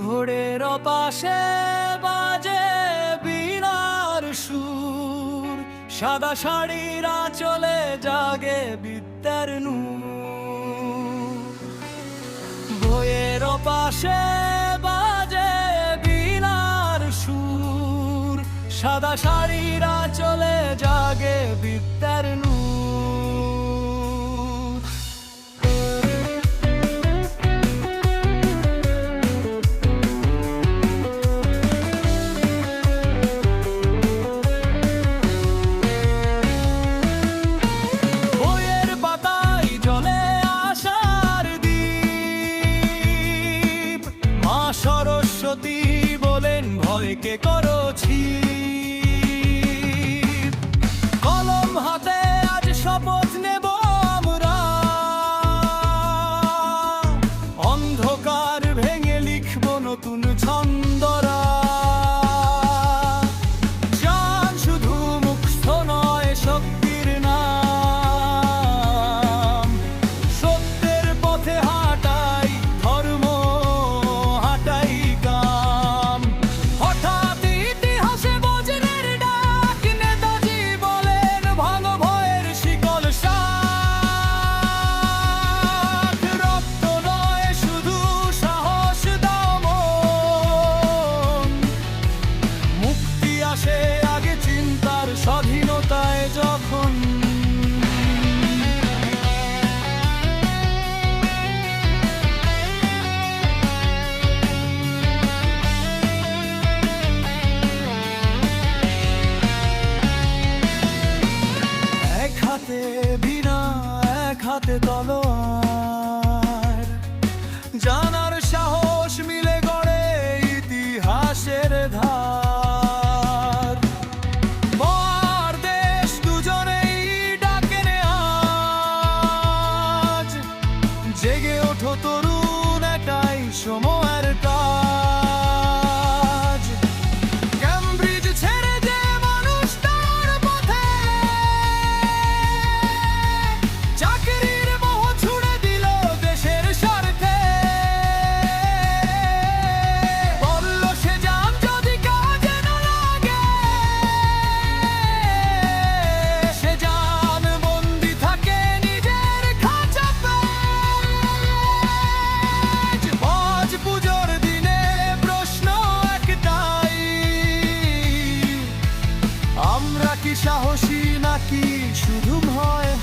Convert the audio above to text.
ভোরের পাশে বাজে বিনার সুর। সাদা শাড়িরা চলে জাগে বিদ্যার নূর। বইয়ের পাশে বাজে বিনার সুর। সাদা শাড়িরা চলে জাগে বিদ্যার ভয়কে করছি? কলম হাতে আজ শপথ নেব আমরা। অন্ধকার ভেঙে লিখব নতুন ছন্দরা হাতে তলোয়ার আমরা কি সাহসী নাকি? শুধু ভয়